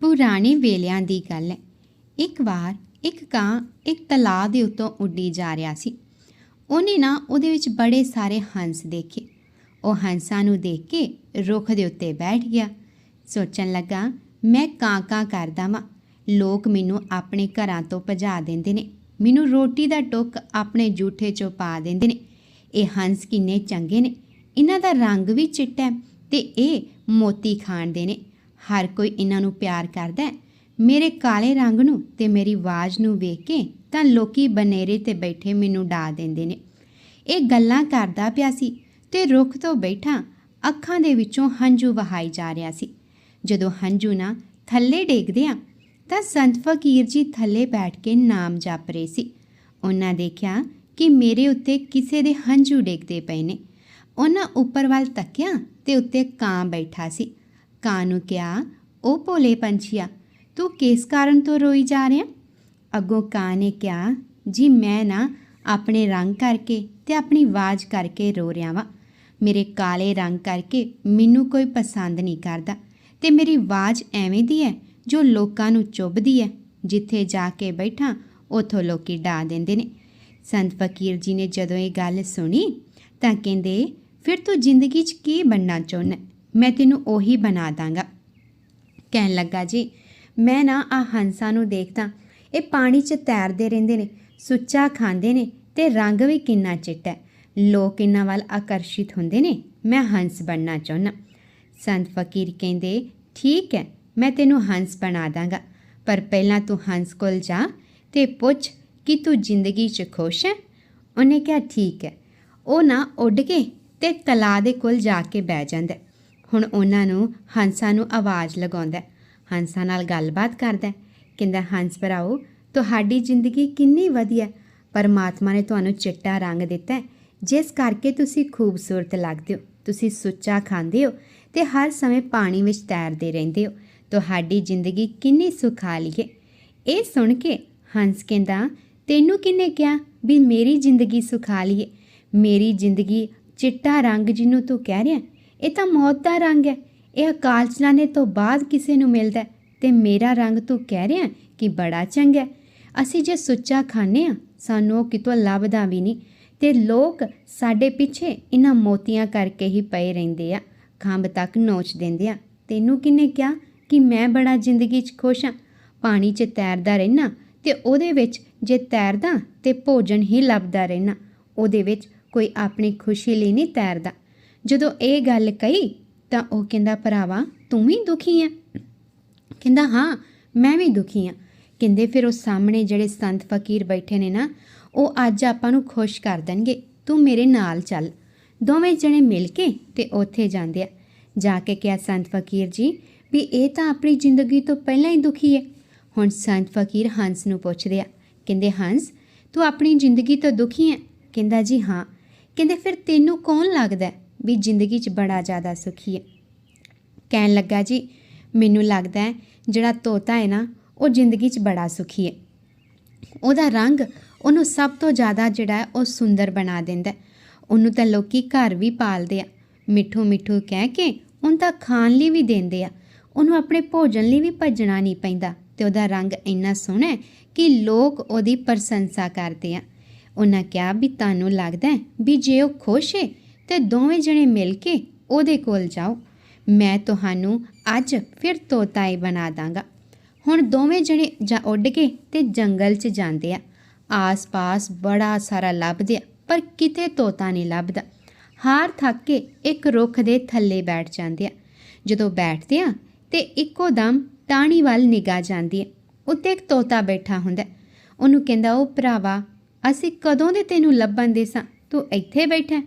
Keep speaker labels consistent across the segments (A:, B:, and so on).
A: ਪੁਰਾਣੇ ਵੇਲਿਆਂ ਦੀ ਗੱਲ ਹੈ। ਇੱਕ ਵਾਰ ਇੱਕ ਕਾਂ, ਇੱਕ ਤਲਾਅ ਦੇ ਉੱਤੋਂ ਉੱਡੀ ਜਾ ਰਿਹਾ ਸੀ। ਉਹਨੇ ਨਾ ਉਹਦੇ ਵਿੱਚ ਬੜੇ ਸਾਰੇ ਹੰਸ ਦੇਖੇ। ਉਹ ਹੰਸਾਂ ਨੂੰ ਦੇਖ ਕੇ ਰੁੱਖ ਦੇ ਉੱਤੇ ਬੈਠ ਗਿਆ। ਸੋਚਣ ਲੱਗਾ, ਮੈਂ ਕਾਂ ਕਾਂ ਕਰਦਾ ਵਾਂ। ਲੋਕ ਮੈਨੂੰ ਆਪਣੇ ਘਰਾਂ ਤੋਂ ਭਜਾ ਦਿੰਦੇ ਨੇ। ਮੈਨੂੰ ਰੋਟੀ ਦਾ ਟੁੱਕ ਆਪਣੇ ਜੂਠੇ 'ਚੋਂ ਪਾ ਦਿੰਦੇ ਨੇ। ਇਹ ਹੰਸ ਕਿੰਨੇ ਚੰਗੇ ਨੇ। ਇਹਨਾਂ ਦਾ ਰੰਗ ਵੀ ਚਿੱਟਾ ਹੈ ਤੇ ਇਹ ਮੋਤੀ ਖਾਣ ਦੇ ਨੇ। ਹਰ ਕੋਈ ਇਹਨਾਂ ਨੂੰ ਪਿਆਰ ਕਰਦਾ ਹੈ। ਮੇਰੇ ਕਾਲੇ ਰੰਗ ਨੂੰ ਤੇ ਮੇਰੀ ਆਵਾਜ਼ ਨੂੰ ਵੇਖ ਕੇ ਤਾਂ ਲੋਕੀ ਬਨੇਰੇ ਤੇ ਬੈਠੇ ਮੈਨੂੰ ਡਾ ਦਿੰਦੇ ਨੇ। ਇਹ ਗੱਲਾਂ ਕਰਦਾ ਪਿਆ ਸੀ ਤੇ ਰੁੱਖ ਤੋਂ ਬੈਠਾ ਅੱਖਾਂ ਦੇ ਵਿੱਚੋਂ ਹੰਝੂ ਵਹਾਈ ਜਾ ਰਿਹਾ ਸੀ। ਜਦੋਂ ਹੰਝੂ ਨਾ ਥੱਲੇ ਡੇਗਦੇ ਆ, ਤਾਂ ਸੰਤ ਫਕੀਰ ਜੀ ਥੱਲੇ ਬੈਠ ਕੇ ਨਾਮ ਜਪ ਰਹੇ ਸੀ। ਉਹਨਾਂ ਦੇਖਿਆ ਕਿ ਮੇਰੇ ਉੱਤੇ ਕਿਸੇ ਦੇ ਹੰਝੂ ਡੇਗਦੇ ਪਏ ਨੇ। ਉਹਨਾਂ ਉੱਪਰ ਵੱਲ ਤੱਕਿਆ ਤੇ ਉੱਤੇ ਕਾਂ ਬੈਠਾ ਸੀ। ਕਾਂ ਨੂੰ ਕਿਹਾ ਉਹ ਭੋਲੇ ਪੰਛੀਆ ਤੂੰ ਕਿਸ ਕਾਰਨ ਤੋਂ ਰੋਈ ਜਾ ਰਿਹਾ ਅੱਗੋਂ ਕਾਂ ਨੇ ਕਿਹਾ ਜੀ ਮੈਂ ਨਾ ਆਪਣੇ ਰੰਗ ਕਰਕੇ ਤੇ ਆਪਣੀ ਆਵਾਜ਼ ਕਰਕੇ ਰੋ ਰਿਹਾ ਵਾਂ ਮੇਰੇ ਕਾਲੇ ਰੰਗ ਕਰਕੇ ਮੈਨੂੰ ਕੋਈ ਪਸੰਦ ਨਹੀਂ ਕਰਦਾ ਤੇ ਮੇਰੀ ਆਵਾਜ਼ ਐਵੇਂ ਦੀ ਹੈ ਜੋ ਲੋਕਾਂ ਨੂੰ ਚੁੱਭਦੀ ਹੈ ਜਿੱਥੇ ਜਾ ਕੇ ਬੈਠਾਂ ਉਥੋਂ ਲੋਕੀ ਡਾ ਦਿੰਦੇ ਨੇ ਸੰਤ ਫਕੀਰ ਜੀ ਨੇ ਜਦੋਂ ਇਹ ਗੱਲ ਸੁਣੀ ਤਾਂ ਕਹਿੰਦੇ ਫਿਰ ਤੂੰ ਜ਼ਿੰਦਗੀ 'ਚ ਕੀ ਬਣਨਾ ਚਾਹੁੰਦਾ ਮੈਂ ਤੈਨੂੰ ਉਹੀ ਬਣਾ ਦਾਂਗਾ। ਕਹਿਣ ਲੱਗਾ ਜੀ, ਮੈਂ ਨਾ ਆ ਹੰਸਾਂ ਨੂੰ ਦੇਖਦਾ, ਇਹ ਪਾਣੀ 'ਚ ਤੈਰਦੇ ਰਹਿੰਦੇ ਨੇ, ਸੁੱਚਾ ਖਾਂਦੇ ਨੇ ਤੇ ਰੰਗ ਵੀ ਕਿੰਨਾ ਚਿੱਟਾ ਹੈ। ਲੋਕ ਇਹਨਾਂ ਵੱਲ ਆਕਰਸ਼ਿਤ ਹੁੰਦੇ ਨੇ, ਮੈਂ ਹੰਸ ਬਣਨਾ ਚਾਹੁੰਦਾ। ਸੰਤ ਫਕੀਰ ਕਹਿੰਦੇ, ਠੀਕ ਹੈ, ਮੈਂ ਤੈਨੂੰ ਹੰਸ ਬਣਾ ਦਾਂਗਾ, ਪਰ ਪਹਿਲਾਂ ਤੂੰ ਹੰਸ ਕੋਲ ਜਾ ਤੇ ਪੁੱਛ ਕਿ ਤੂੰ ਜ਼ਿੰਦਗੀ 'ਚ ਖੁਸ਼ ਹੈ? ਉਹਨੇ ਕਿਹਾ, ਠੀਕ ਹੈ। ਉਹ ਨਾ ਉੱਡ ਕੇ ਤੇ ਤਲਾਅ ਦੇ ਕੋਲ ਜਾ ਕੇ ਬਹਿ ਜਾਂਦਾ ਹੁਣ ਉਹਨਾਂ ਨੂੰ ਹੰਸਾਂ ਨੂੰ ਆਵਾਜ਼ ਲਗਾਉਂਦਾ ਹੈ। ਹੰਸਾਂ ਨਾਲ ਗੱਲਬਾਤ ਕਰਦਾ ਕਹਿੰਦਾ, ਹੰਸ ਭਰਾਓ, ਤੁਹਾਡੀ ਜ਼ਿੰਦਗੀ ਕਿੰਨੀ ਵਧੀਆ ਪਰਮਾਤਮਾ ਨੇ ਤੁਹਾਨੂੰ ਚਿੱਟਾ ਰੰਗ ਦਿੱਤਾ ਜਿਸ ਕਰਕੇ ਤੁਸੀਂ ਖੂਬਸੂਰਤ ਲੱਗਦੇ ਹੋ। ਤੁਸੀਂ ਸੁੱਚਾ ਖਾਂਦੇ ਹੋ ਤੇ ਹਰ ਸਮੇਂ ਪਾਣੀ ਵਿੱਚ ਤੈਰਦੇ ਰਹਿੰਦੇ ਹੋ। ਤੁਹਾਡੀ ਜ਼ਿੰਦਗੀ ਕਿੰਨੀ ਸੁਖਾਲੀ ਹੈ। ਇਹ ਸੁਣ ਕੇ ਹੰਸ ਕਹਿੰਦਾ, ਤੈਨੂੰ ਕਿੰਨੇ ਕਿਹਾ ਵੀ ਮੇਰੀ ਜ਼ਿੰਦਗੀ ਸੁਖਾਲੀ ਹੈ? ਮੇਰੀ ਜ਼ਿੰਦਗੀ ਚਿੱਟਾ ਰੰਗ ਜਿਹਨੂੰ ਤੂੰ ਕਹਿ ਰਿਹਾ ਇਹ ਤਾਂ ਮੌਤ ਦਾ ਰੰਗ ਹੈ। ਇਹ ਅਕਾਲ ਚਲਾਣੇ ਤੋਂ ਬਾਅਦ ਕਿਸੇ ਨੂੰ ਮਿਲਦਾ ਹੈ ਤੇ ਮੇਰਾ ਰੰਗ ਤੂੰ ਕਹਿ ਰਿਹਾ ਕਿ ਬੜਾ ਚੰਗਾ ਅਸੀਂ ਜੇ ਸੁੱਚਾ ਖਾਂਦੇ ਆ ਸਾਨੂੰ ਉਹ ਕਿਤੋਂ ਲੱਭਦਾ ਵੀ ਨਹੀਂ। ਤੇ ਲੋਕ ਸਾਡੇ ਪਿੱਛੇ ਇਹਨਾਂ ਮੋਤੀਆਂ ਕਰਕੇ ਹੀ ਪਏ ਰਹਿੰਦੇ ਆ। ਖੰਭ ਤੱਕ ਨੋਚ ਦਿੰਦੇ ਆ। ਤੈਨੂੰ ਕਿਹਨੇ ਕਿਹਾ ਕਿ ਮੈਂ ਬੜਾ ਜ਼ਿੰਦਗੀ 'ਚ ਖੁਸ਼ ਹਾਂ? ਪਾਣੀ 'ਚ ਤੈਰਦਾ ਰਹਿਣਾ ਤੇ ਉਹਦੇ ਵਿੱਚ ਜੇ ਤੈਰਦਾ ਤੇ ਭੋਜਨ ਹੀ ਲੱਭਦਾ ਰਹਿਣਾ ਉਹਦੇ ਵਿੱਚ ਕੋਈ ਆਪਣੀ ਖੁਸ਼ੀ ਲਈ ਨਹੀਂ ਤੈਰਦਾ। ਜਦੋਂ ਇਹ ਗੱਲ ਕਹੀ ਤਾਂ ਉਹ ਕਹਿੰਦਾ, ਭਰਾਵਾ, ਤੂੰ ਵੀ ਦੁਖੀ ਹੈ ਕਹਿੰਦਾ, ਹਾਂ, ਮੈਂ ਵੀ ਦੁਖੀ ਹਾਂ ਕਹਿੰਦੇ ਫਿਰ ਉਹ ਸਾਹਮਣੇ ਜਿਹੜੇ ਸੰਤ ਫਕੀਰ ਬੈਠੇ ਨੇ ਨਾ, ਉਹ ਅੱਜ ਆਪਾਂ ਨੂੰ ਖੁਸ਼ ਕਰ ਦੇਣਗੇ। ਤੂੰ ਮੇਰੇ ਨਾਲ ਚੱਲ। ਦੋਵੇਂ ਜਣੇ ਮਿਲ ਕੇ ਤੇ ਉੱਥੇ ਜਾਂਦੇ ਆ। ਜਾ ਕੇ ਕਿਹਾ ਸੰਤ ਫਕੀਰ ਜੀ ਵੀ, ਇਹ ਤਾਂ ਆਪਣੀ ਜ਼ਿੰਦਗੀ ਤੋਂ ਪਹਿਲਾਂ ਹੀ ਦੁਖੀ ਹੈ। ਹੁਣ ਸੰਤ ਫਕੀਰ ਹੰਸ ਨੂੰ ਪੁੱਛਦੇ ਆ। ਕਹਿੰਦੇ, ਹੰਸ, ਤੂੰ ਆਪਣੀ ਜ਼ਿੰਦਗੀ ਤੋਂ ਦੁਖੀ ਹੈ? ਕਹਿੰਦਾ, ਜੀ ਹਾਂ। ਕਹਿੰਦੇ, ਫਿਰ ਤੈਨੂੰ ਕੌਣ ਲੱਗਦਾ? ਵੀ ਜ਼ਿੰਦਗੀ 'ਚ ਬੜਾ ਜ਼ਿਆਦਾ ਸੁਖੀ ਹੈ। ਕਹਿਣ ਲੱਗਾ, ਜੀ, ਮੈਨੂੰ ਲੱਗਦਾ ਹੈ, ਜਿਹੜਾ ਤੋਤਾ ਹੈ ਨਾ, ਉਹ ਜ਼ਿੰਦਗੀ 'ਚ ਬੜਾ ਸੁਖੀ ਹੈ। ਉਹਦਾ ਰੰਗ, ਉਹਨੂੰ ਸਭ ਤੋਂ ਜ਼ਿਆਦਾ ਜਿਹੜਾ ਉਹ ਸੁੰਦਰ ਬਣਾ ਦਿੰਦਾ ਉਹਨੂੰ ਤਾਂ ਲੋਕੀ ਘਰ ਵੀ ਪਾਲਦੇ ਆ। ਮਿੱਠੂ ਮਿੱਠੂ ਕਹਿ ਕੇ ਉਹਨੂੰ ਤਾਂ ਖਾਣ ਲਈ ਵੀ ਦਿੰਦੇ ਆ। ਉਹਨੂੰ ਆਪਣੇ ਭੋਜਨ ਲਈ ਵੀ ਭੱਜਣਾ ਨਹੀਂ ਪੈਂਦਾ। ਤੇ ਉਹਦਾ ਰੰਗ ਇੰਨਾ ਸੋਹਣਾ ਕਿ ਲੋਕ ਉਹਦੀ ਪ੍ਰਸ਼ੰਸਾ ਕਰਦੇ ਆ। ਉਹਨਾਂ ਕਿਹਾ ਵੀ ਤੁਹਾਨੂੰ ਲੱਗਦਾ ਵੀ ਜੇ ਉਹ ਖੁਸ਼ ਹੈ ਤੇ ਦੋਵੇਂ ਜਣੇ ਮਿਲ ਕੇ ਉਹਦੇ ਕੋਲ ਜਾਓ। ਮੈਂ ਤੁਹਾਨੂੰ ਅੱਜ ਫਿਰ ਤੋਤਾ ਹੀ ਬਣਾ ਦਾਂਗਾ। ਹੁਣ ਦੋਵੇਂ ਜਣੇ ਜਾ ਉੱਡ ਕੇ ਤੇ ਜੰਗਲ 'ਚ ਜਾਂਦੇ ਆ। ਆਸ-ਪਾਸ ਬੜਾ ਸਾਰਾ ਲੱਭਦੇ ਆ, ਪਰ ਕਿਤੇ ਤੋਤਾ ਨਹੀਂ ਲੱਭਦਾ। ਹਾਰ ਥੱਕ ਕੇ ਇੱਕ ਰੁੱਖ ਦੇ ਥੱਲੇ ਬੈਠ ਜਾਂਦੇ ਆ। ਜਦੋਂ ਬੈਠਦੇ ਆ ਤੇ ਇੱਕੋ ਦਮ ਟਾਹਣੀ ਵੱਲ ਨਿਗਾਹ ਜਾਂਦੀ ਹੈ ਉੱਤੇ ਇੱਕ ਤੋਤਾ ਬੈਠਾ ਹੁੰਦਾ। ਉਹਨੂੰ ਕਹਿੰਦਾ ਉਹ ਭਰਾਵਾ, ਅਸੀਂ ਕਦੋਂ ਦੇ ਤੈਨੂੰ ਲੱਭਣ ਦੇ ਸਾਂ? ਤੂੰ ਇੱਥੇ ਬੈਠਾ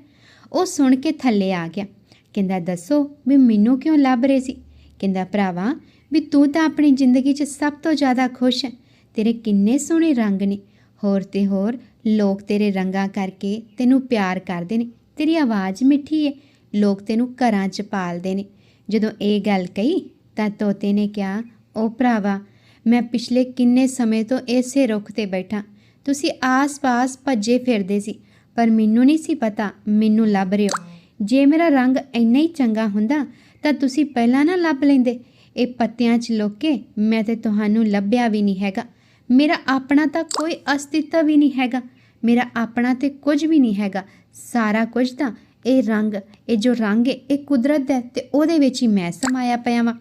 A: ਉਹ ਸੁਣ ਕੇ ਥੱਲੇ ਆ ਗਿਆ। ਕਹਿੰਦਾ, ਦੱਸੋ ਵੀ ਮੈਨੂੰ ਕਿਉਂ ਲੱਭ ਰਹੇ ਸੀ? ਕਹਿੰਦਾ, ਭਰਾਵਾ, ਵੀ ਤੂੰ ਤਾਂ ਆਪਣੀ ਜ਼ਿੰਦਗੀ 'ਚ ਸਭ ਤੋਂ ਜ਼ਿਆਦਾ ਖੁਸ਼ ਹੈ। ਤੇਰੇ ਕਿੰਨੇ ਸੋਹਣੇ ਰੰਗ ਨੇ। ਹੋਰ ਤੇ ਹੋਰ, ਲੋਕ ਤੇਰੇ ਰੰਗਾਂ ਕਰਕੇ ਤੈਨੂੰ ਪਿਆਰ ਕਰਦੇ ਨੇ। ਤੇਰੀ ਆਵਾਜ਼ ਮਿੱਠੀ ਹੈ ਲੋਕ ਤੈਨੂੰ ਘਰਾਂ 'ਚ ਪਾਲਦੇ ਨੇ। ਜਦੋਂ ਇਹ ਗੱਲ ਕਹੀ ਤਾਂ ਤੋਤੇ ਨੇ ਕਿਹਾ ਉਹ ਭਰਾਵਾ, ਮੈਂ ਪਿਛਲੇ ਕਿੰਨੇ ਸਮੇਂ ਤੋਂ ਇਸੇ ਰੁੱਖ ਤੇ ਬੈਠਾ। ਤੁਸੀਂ ਆਸ-ਪਾਸ ਭੱਜੇ ਫਿਰਦੇ ਸੀ। ਪਰ ਮੈਨੂੰ ਨਹੀਂ ਸੀ ਪਤਾ, ਮੈਨੂੰ ਲੱਭ ਰਹੇ। ਹੋ ਜੇ ਮੇਰਾ ਰੰਗ ਇੰਨਾ ਹੀ ਚੰਗਾ ਹੁੰਦਾ, ਤਾਂ ਤੁਸੀਂ ਪਹਿਲਾਂ ਨਾ ਲੱਭ ਲੈਂਦੇ। ਇਹ ਪੱਤਿਆਂ 'ਚ ਲੁਕ ਮੈਂ ਤੇ ਤੁਹਾਨੂੰ ਲੱਭਿਆ ਵੀ ਨਹੀਂ ਹੈਗਾ। ਮੇਰਾ ਆਪਣਾ ਤਾਂ ਕੋਈ ਅਸਤਿਤਵ ਵੀ ਨਹੀਂ ਹੈਗਾ। ਮੇਰਾ ਆਪਣਾ ਤੇ ਕੁਝ ਵੀ ਨਹੀਂ ਹੈਗਾ। ਸਾਰਾ ਕੁਝ ਤਾਂ ਇਹ ਰੰਗ, ਇਹ ਜੋ ਰੰਗ ਹੈ, ਇਹ ਕੁਦਰਤ ਦਾ ਹੈ ਤੇ ਉਹਦੇ ਵਿੱਚ ਹੀ ਮੈਂ ਸਮਾਇਆ ਪਿਆ ਵਾਂ।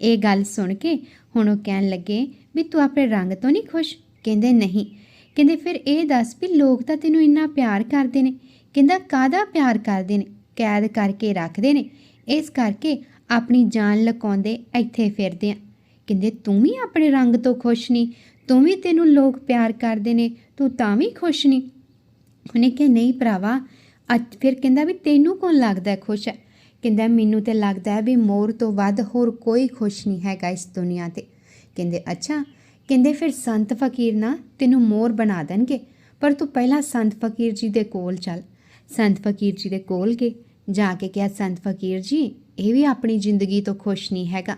A: ਇਹ ਗੱਲ ਸੁਣ ਕੇ ਹੁਣ ਉਹ ਕਹਿਣ ਲੱਗੇ, ਵੀ ਤੂੰ ਆਪਣੇ ਰੰਗ ਤੋਂ ਨਹੀਂ ਖੁਸ਼? ਕਹਿੰਦੇ, ਨਹੀਂ। ਕਹਿੰਦੇ, ਫਿਰ ਇਹ ਦੱਸ ਵੀ ਲੋਕ ਤਾਂ ਤੈਨੂੰ ਇੰਨਾ ਪਿਆਰ ਕਰਦੇ ਨੇ। ਕਹਿੰਦਾ, ਕਾਹਦਾ ਪਿਆਰ ਕਰਦੇ ਨੇ? ਕੈਦ ਕਰਕੇ ਰੱਖਦੇ ਨੇ। ਇਸ ਕਰਕੇ ਆਪਣੀ ਜਾਨ ਲਕਾਉਂਦੇ ਇੱਥੇ ਫਿਰਦੇ ਆ। ਕਹਿੰਦੇ, ਤੂੰ ਵੀ ਆਪਣੇ ਰੰਗ ਤੋਂ ਖੁਸ਼ ਨਹੀਂ। ਤੂੰ ਵੀ ਤੈਨੂੰ ਲੋਕ ਪਿਆਰ ਕਰਦੇ ਨੇ। ਤੂੰ ਤਾਂ ਵੀ ਖੁਸ਼ ਨਹੀਂ। ਉਹਨੇ ਕਿਹਾ, ਨਹੀਂ ਭਰਾਵਾ, ਅੱਜ ਫਿਰ ਕਹਿੰਦਾ ਵੀ ਤੈਨੂੰ ਕੌਣ ਲੱਗਦਾ ਖੁਸ਼ ਹੈ? ਕਹਿੰਦਾ, ਮੈਨੂੰ ਤੇ ਲੱਗਦਾ ਹੈ ਵੀ ਮੋਰ ਤੋਂ ਵੱਧ ਹੋਰ ਕੋਈ ਖੁਸ਼ ਨਹੀਂ ਹੈਗਾ ਇਸ ਦੁਨੀਆ ਤੇ। ਕਹਿੰਦੇ, ਅੱਛਾ ਕਹਿੰਦੇ, ਫਿਰ ਸੰਤ ਫਕੀਰ ਨਾ ਤੈਨੂੰ ਮੋਰ ਬਣਾ ਦੇਣਗੇ, ਪਰ ਤੂੰ ਪਹਿਲਾਂ ਸੰਤ ਫਕੀਰ ਜੀ ਦੇ ਕੋਲ ਚੱਲ। ਸੰਤ ਫਕੀਰ ਜੀ ਦੇ ਕੋਲ ਗਏ। ਜਾ ਕੇ ਕਿਹਾ, ਸੰਤ ਫਕੀਰ ਜੀ, ਇਹ ਵੀ ਆਪਣੀ ਜ਼ਿੰਦਗੀ ਤੋਂ ਖੁਸ਼ ਨਹੀਂ ਹੈਗਾ।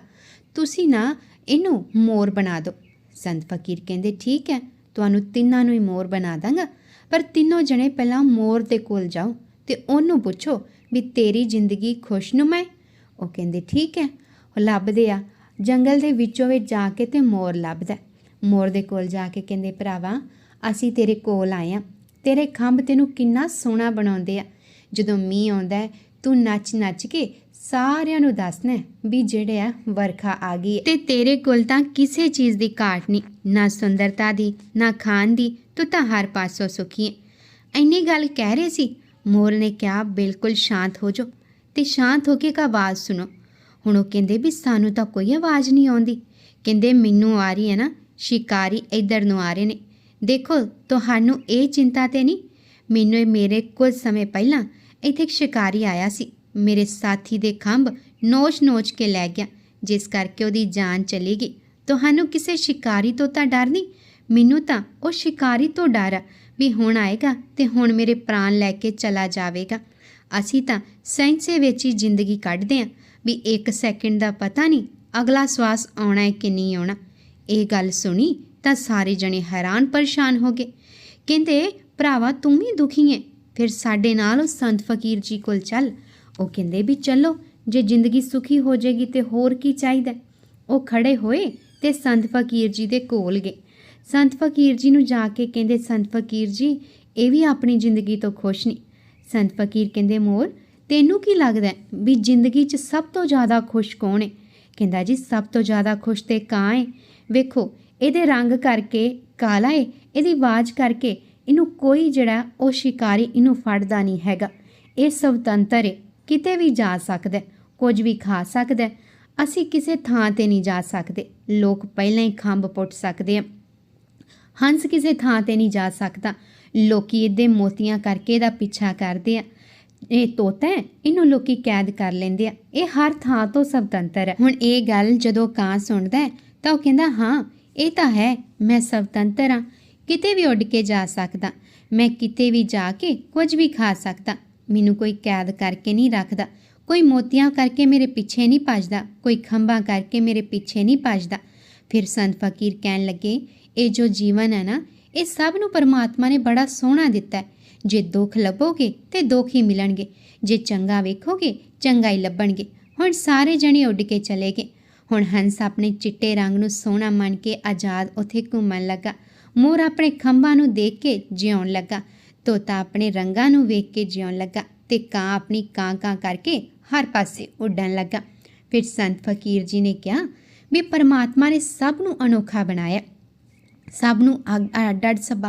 A: ਤੁਸੀਂ ਨਾ ਇਹਨੂੰ ਮੋਰ ਬਣਾ ਦਿਓ। ਸੰਤ ਫਕੀਰ ਕਹਿੰਦੇ, ਠੀਕ ਹੈ, ਤੁਹਾਨੂੰ ਤਿੰਨਾਂ ਨੂੰ ਹੀ ਮੋਰ ਬਣਾ ਦਾਂਗਾ, ਪਰ ਤਿੰਨੋਂ ਜਣੇ ਪਹਿਲਾਂ ਮੋਰ ਦੇ ਕੋਲ ਜਾਓ ਤੇ ਉਹਨੂੰ ਪੁੱਛੋ ਵੀ ਤੇਰੀ ਜ਼ਿੰਦਗੀ ਖੁਸ਼ਨੁਮਾ ਹੈ? ਉਹ ਕਹਿੰਦੇ, ਠੀਕ ਹੈ, ਉਹ ਲੱਭਦੇ ਆ। ਜੰਗਲ ਦੇ ਵਿੱਚੋਂ ਵਿੱਚ ਜਾ ਕੇ ਤੇ ਮੋਰ ਲੱਭਦਾ ਮੋਰ ਦੇ ਕੋਲ ਜਾ ਕੇ ਕਹਿੰਦੇ, ਭਰਾਵਾ, ਅਸੀਂ ਤੇਰੇ ਕੋਲ ਆਏ ਆ। ਤੇਰੇ ਖੰਭ ਤੈਨੂੰ ਕਿੰਨਾ ਸੋਹਣਾ ਬਣਾਉਂਦੇ ਆ। ਜਦੋਂ ਮੀਂਹ ਆਉਂਦਾ ਤੂੰ ਨੱਚ ਨੱਚ ਕੇ ਸਾਰਿਆਂ ਨੂੰ ਦੱਸਣਾ ਵੀ ਜਿਹੜੇ ਆ ਵਰਖਾ ਆ ਗਈ ਹੈ। ਤੇ ਤੇਰੇ ਕੋਲ ਤਾਂ ਕਿਸੇ ਚੀਜ਼ ਦੀ ਘਾਟ ਨਹੀਂ, ਨਾ ਸੁੰਦਰਤਾ ਦੀ, ਨਾ ਖਾਣ ਦੀ। ਤੂੰ ਤਾਂ ਹਰ ਪਾਸੋਂ ਸੁਖੀ ਹੈ। ਇੰਨੀ ਗੱਲ ਕਹਿ ਰਹੇ ਸੀ, ਮੋਰ ਨੇ ਕਿਹਾ, ਬਿਲਕੁਲ ਸ਼ਾਂਤ ਹੋ ਜਾਓ ਤੇ ਸ਼ਾਂਤ ਹੋ ਕੇ ਇੱਕ ਆਵਾਜ਼ ਸੁਣੋ। ਹੁਣ ਉਹ ਕਹਿੰਦੇ ਵੀ, ਸਾਨੂੰ ਤਾਂ ਕੋਈ ਆਵਾਜ਼ ਨਹੀਂ ਆਉਂਦੀ। ਕਹਿੰਦੇ, ਮੈਨੂੰ ਆ ਰਹੀ ਹੈ ਨਾ ਸ਼ਿਕਾਰੀ ਇੱਧਰ ਨੂੰ ਆ ਰਹੇ ਨੇ। ਦੇਖੋ, ਤੁਹਾਨੂੰ ਇਹ ਚਿੰਤਾ ਤੇ ਨਹੀਂ? ਮੈਨੂੰ ਮੇਰੇ ਕੁਝ ਸਮੇਂ ਪਹਿਲਾਂ ਇੱਥੇ ਇੱਕ ਸ਼ਿਕਾਰੀ ਆਇਆ ਸੀ। ਮੇਰੇ ਸਾਥੀ ਦੇ ਖੰਭ ਨੋਚ-ਨੋਚ ਕੇ ਲੈ ਗਿਆ, ਜਿਸ ਕਰਕੇ ਉਹਦੀ ਜਾਨ ਚਲੀ ਗਈ। ਤੁਹਾਨੂੰ ਕਿਸੇ ਸ਼ਿਕਾਰੀ ਤੋਂ ਤਾਂ ਡਰ ਨਹੀਂ? ਮੈਨੂੰ ਤਾਂ ਉਹ ਸ਼ਿਕਾਰੀ ਤੋਂ ਡਰ ਆ ਵੀ ਹੁਣ ਆਏਗਾ ਤੇ ਹੁਣ ਮੇਰੇ ਪ੍ਰਾਣ ਲੈ ਕੇ ਚਲਾ ਜਾਵੇਗਾ। ਅਸੀਂ ਤਾਂ ਸੈਂਸੇ ਵਿੱਚ ਹੀ ਜ਼ਿੰਦਗੀ ਕੱਢਦੇ ਆਂ ਵੀ ਇੱਕ ਸੈਕਿੰਡ ਦਾ ਪਤਾ ਨਹੀਂ ਅਗਲਾ ਸਵਾਸ ਆਉਣਾ ਹੈ ਕਿ ਨਹੀਂ ਆਉਣਾ। ਇਹ ਗੱਲ ਸੁਣੀ ਤਾਂ ਸਾਰੇ ਜਣੇ ਹੈਰਾਨ ਪਰੇਸ਼ਾਨ ਹੋ ਗਏ। ਕਹਿੰਦੇ, ਭਰਾਵਾ, ਤੂੰ ਵੀ ਦੁਖੀ ਹੈ ਫਿਰ ਸਾਡੇ ਨਾਲ ਉਹ ਸੰਤ ਫਕੀਰ ਜੀ ਕੋਲ ਚੱਲ। ਉਹ ਕਹਿੰਦੇ ਵੀ ਚੱਲੋ, ਜੇ ਜ਼ਿੰਦਗੀ ਸੁਖੀ ਹੋ ਜਾਏਗੀ ਤੇ ਹੋਰ ਕੀ ਚਾਹੀਦਾ? ਉਹ ਖੜੇ ਹੋਏ ਤੇ ਸੰਤ ਫਕੀਰ ਜੀ ਦੇ ਕੋਲ ਗਏ। ਸੰਤ ਫਕੀਰ ਜੀ ਨੂੰ ਜਾ ਕੇ ਕਹਿੰਦੇ, ਸੰਤ ਫਕੀਰ ਜੀ, ਇਹ ਵੀ ਆਪਣੀ ਜ਼ਿੰਦਗੀ ਤੋਂ ਖੁਸ਼ ਨਹੀਂ। ਸੰਤ ਫਕੀਰ ਕਹਿੰਦੇ, ਮੋਰ, ਤੈਨੂੰ ਕੀ ਲੱਗਦਾ ਵੀ ਜ਼ਿੰਦਗੀ 'ਚ ਸਭ ਤੋਂ ਜ਼ਿਆਦਾ ਖੁਸ਼ ਕੌਣ ਹੈ ਕਹਿੰਦਾ, ਜੀ, ਸਭ ਤੋਂ ਜ਼ਿਆਦਾ ਖੁਸ਼ ਤੇ ਕਾਂ ਏ। ਵੇਖੋ, ਇਹਦੇ ਰੰਗ ਕਰਕੇ, ਕਾਲਾ ਏ, ਇਹਦੀ ਆਵਾਜ਼ ਕਰਕੇ ਇਹਨੂੰ ਕੋਈ ਜਿਹੜਾ ਉਹ ਸ਼ਿਕਾਰੀ ਇਹਨੂੰ ਫੜਦਾ ਨਹੀਂ ਹੈਗਾ। ਇਹ ਸੁਤੰਤਰ ਏ, ਕਿਤੇ ਵੀ ਜਾ ਸਕਦਾ ਕੁਝ ਵੀ ਖਾ ਸਕਦਾ ਅਸੀਂ ਕਿਸੇ ਥਾਂ ਤੇ ਨਹੀਂ ਜਾ ਸਕਦੇ। ਲੋਕ ਪਹਿਲਾਂ ਹੀ ਖੰਭ ਪੁੱਟ ਸਕਦੇ ਆ। ਹੰਸ ਕਿਸੇ ਥਾਂ ਤੇ ਨਹੀਂ ਜਾ ਸਕਦਾ। ਲੋਕੀ ਇਹਦੇ ਮੋਤੀਆਂ ਕਰਕੇ ਇਹਦਾ ਪਿੱਛਾ ਕਰਦੇ ਆ। ਇਹ ਤੋਤਾ ਹੈ ਇਹਨੂੰ ਲੋਕੀ ਕੈਦ ਕਰ ਲੈਂਦੇ ਆ। ਇਹ ਹਰ ਥਾਂ ਤੋਂ ਸੁਤੰਤਰ ਹੈ। ਹੁਣ ਇਹ ਗੱਲ ਜਦੋਂ ਕਾਂ ਸੁਣਦਾ ਹੈ, ਤਾਂ ਉਹ ਕਹਿੰਦਾ ਹਾਂ ਇਹ ਤਾਂ ਹੈ ਮੈਂ ਸੁਤੰਤਰ ਹਾਂ। ਕਿਤੇ ਵੀ ਉੱਡ ਕੇ ਜਾ ਸਕਦਾ। ਮੈਂ ਕਿਤੇ ਵੀ ਜਾ ਕੇ ਕੁਝ ਵੀ ਖਾ ਸਕਦਾ। ਮੈਨੂੰ ਕੋਈ ਕੈਦ ਕਰਕੇ ਨਹੀਂ ਰੱਖਦਾ। ਕੋਈ ਮੋਤੀਆਂ ਕਰਕੇ ਮੇਰੇ ਪਿੱਛੇ ਨਹੀਂ ਭੱਜਦਾ। ਕੋਈ ਖੰਭਾਂ ਕਰਕੇ ਮੇਰੇ ਪਿੱਛੇ ਨਹੀਂ ਭੱਜਦਾ। ਫਿਰ ਸੰਤ ਫਕੀਰ ਕਹਿਣ ਲੱਗੇ ਇਹ ਜੋ ਜੀਵਨ ਹੈ ਨਾ ਇਹ ਸਭ ਨੂੰ ਪਰਮਾਤਮਾ ਨੇ ਬੜਾ ਸੋਹਣਾ ਦਿੱਤਾ ਹੈ। ਜੇ ਦੁੱਖ ਲੱਭੋਗੇ ਤੇ ਦੁੱਖ ਹੀ ਮਿਲਣਗੇ। ਜੇ ਚੰਗਾ ਵੇਖੋਗੇ, ਚੰਗਾ ਹੀ ਲੱਭਣਗੇ। ਹੁਣ ਸਾਰੇ ਜਣੇ ਉੱਡ ਕੇ ਚਲੇ ਗਏ। ਹੁਣ ਹੰਸ ਆਪਣੇ ਚਿੱਟੇ ਰੰਗ ਨੂੰ ਸੋਹਣਾ ਮੰਨ ਕੇ ਆਜ਼ਾਦ ਉੱਥੇ ਘੁੰਮਣ ਲੱਗਾ। ਮੋਰ ਆਪਣੇ ਖੰਭਾਂ ਨੂੰ ਦੇਖ ਕੇ ਜਿਉਣ ਲੱਗਾ। ਤੋਤਾ ਆਪਣੇ ਰੰਗਾਂ ਨੂੰ ਵੇਖ ਕੇ ਜਿਉਣ ਲੱਗਾ ਤੇ ਕਾਂ ਆਪਣੀ ਕਾਂ ਕਾਂ ਕਰਕੇ ਹਰ ਪਾਸੇ ਉੱਡਣ ਲੱਗਾ। ਫਿਰ ਸੰਤ ਫਕੀਰ ਜੀ ਨੇ ਕਿਹਾ ਵੀ ਪਰਮਾਤਮਾ ਨੇ ਸਭ ਨੂੰ ਅਨੋਖਾ ਬਣਾਇਆ। ਸਭ ਨੂੰ ਅੱਡ ਅੱਡ ਸੁਭਾਅ